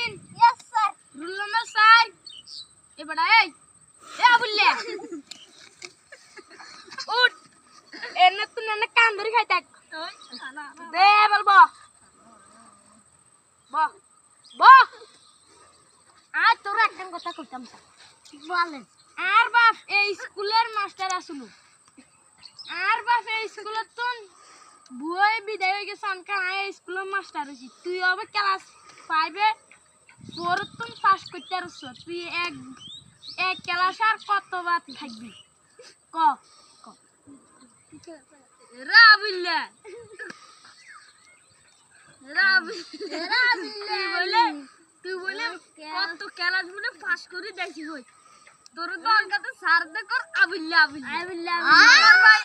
তিন রুল নম্বর চার এবারে এই এ বললে উঠ এর না তুই না কান ধরে খাই থাক দে বলব ব ব আর তোর একটা কথা কইতাম বলেন আর বাপ এই স্কুলের মাস্টার আসলো আর বাপ এই স্কুলের তো ভুয়ে বিদায় হয়ে গেছে আনকা স্কুলের মাস্টার হয়েছি তুই হবে ক্লাস ফাইভে পাস করতে পারছ তুই এক এক ক্লাস আর কতবার থাকবি? ক ক। রাবিল্লা রাবিল্লা তুই বলে তুই বলে কত ক্লাস বলে পাস করে দেখি হই তোর দরকার সার দেখর আবিল্লা আবিল্লা আবিল্লা ভাই